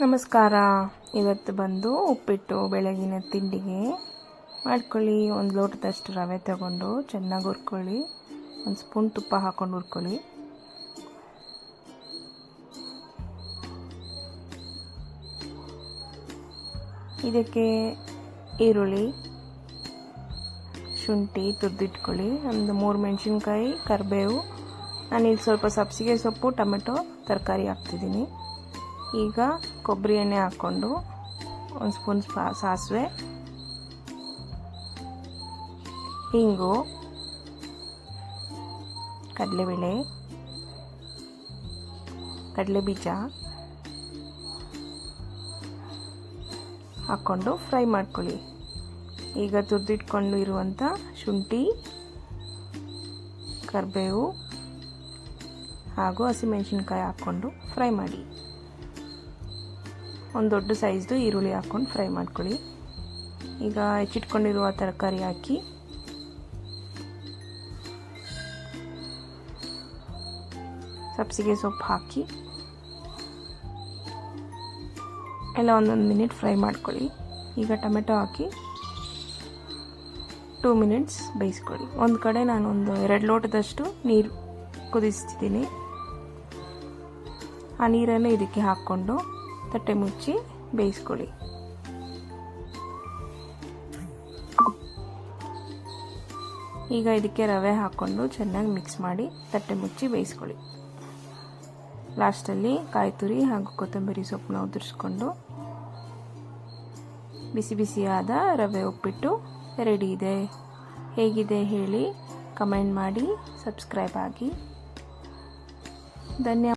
ನಮಸ್ಕಾರ. ಇವತ್ತು ಬಂದು ಉಪ್ಪಿಟ್ಟು, ಬೆಳಗಿನ ತಿಂಡಿಗೆ ಮಾಡ್ಕೊಳ್ಳಿ. ಒಂದು ಲೋಟದಷ್ಟು ರವೆ ತಗೊಂಡು ಚೆನ್ನಾಗಿ ಹುರ್ಕೊಳ್ಳಿ. ಒಂದು ಸ್ಪೂನ್ ತುಪ್ಪ ಹಾಕ್ಕೊಂಡು ಹುರ್ಕೊಳ್ಳಿ. ಇದಕ್ಕೆ ಈರುಳ್ಳಿ, ಶುಂಠಿ ತುರಿದಿಟ್ಕೊಳ್ಳಿ. ಒಂದು ಮೂರು ಮೆಣಸಿನ್ಕಾಯಿ, ಕರಿಬೇವು. ನಾನು ಇಲ್ಲಿ ಸ್ವಲ್ಪ ಸಬ್ಸಿಗೆ ಸೊಪ್ಪು, ಟೊಮೆಟೊ, ತರಕಾರಿ ಹಾಕ್ತಿದ್ದೀನಿ. ಈಗ ಕೊಬ್ಬರಿ ಎಣ್ಣೆ ಹಾಕ್ಕೊಂಡು ಒಂದು ಸ್ಪೂನ್ ಸಾಸಿವೆ ಹಿಂಗು ಕಡಲೆಬೇಳೆ ಕಡಲೆ ಬೀಜ ಹಾಕ್ಕೊಂಡು ಫ್ರೈ ಮಾಡ್ಕೊಳ್ಳಿ. ಈಗ ತುರಿದಿಟ್ಕೊಂಡು ಇರುವಂಥ ಶುಂಠಿ, ಕರಿಬೇವು ಹಾಗೂ ಹಸಿಮೆಣಸಿನ್ಕಾಯಿ ಹಾಕ್ಕೊಂಡು ಫ್ರೈ ಮಾಡಿ. ಒಂದು ದೊಡ್ಡ ಸೈಜ್ದು ಈರುಳ್ಳಿ ಹಾಕ್ಕೊಂಡು ಫ್ರೈ ಮಾಡ್ಕೊಳ್ಳಿ. ಈಗ ಹೆಚ್ಚಿಟ್ಕೊಂಡಿರುವ ತರಕಾರಿ ಹಾಕಿ. ಸಬ್ಸಿಗೆ ಸೊಪ್ಪು ಹಾಕಿ. ಎಲ್ಲ ಒಂದೊಂದು ಮಿನಿಟ್ ಫ್ರೈ ಮಾಡ್ಕೊಳ್ಳಿ. ಈಗ ಟೊಮೆಟೊ ಹಾಕಿ. ಟೂ ಮಿನಿಟ್ಸ್ ಬೇಯಿಸ್ಕೊಳ್ಳಿ. ಒಂದು ಕಡೆ ನಾನು ಒಂದು ಎರಡು ಲೋಟದಷ್ಟು ನೀರು ಕುದಿಸ್ತಿದ್ದೀನಿ. ಆ ನೀರನ್ನು ಇದಕ್ಕೆ ಹಾಕ್ಕೊಂಡು ತಟ್ಟೆ ಮುಚ್ಚಿ ಬೇಯಿಸ್ಕೊಳ್ಳಿ. ಈಗ ಇದಕ್ಕೆ ರವೆ ಹಾಕ್ಕೊಂಡು ಚೆನ್ನಾಗಿ ಮಿಕ್ಸ್ ಮಾಡಿ ತಟ್ಟೆ ಮುಚ್ಚಿ ಬೇಯಿಸ್ಕೊಳ್ಳಿ. ಲಾಸ್ಟಲ್ಲಿ ಕಾಯಿ ತುರಿ ಹಾಗೂ ಕೊತ್ತಂಬರಿ ಸೊಪ್ಪನ್ನ ಉದುರಿಸ್ಕೊಂಡು ಬಿಸಿ ಬಿಸಿಯಾದ ರವೆ ಉಪ್ಪಿಟ್ಟು ರೆಡಿ ಇದೆ. ಹೇಗಿದೆ ಹೇಳಿ ಕಮೆಂಟ್ ಮಾಡಿ ಸಬ್ಸ್ಕ್ರೈಬ್ ಆಗಿ. ಧನ್ಯವಾದ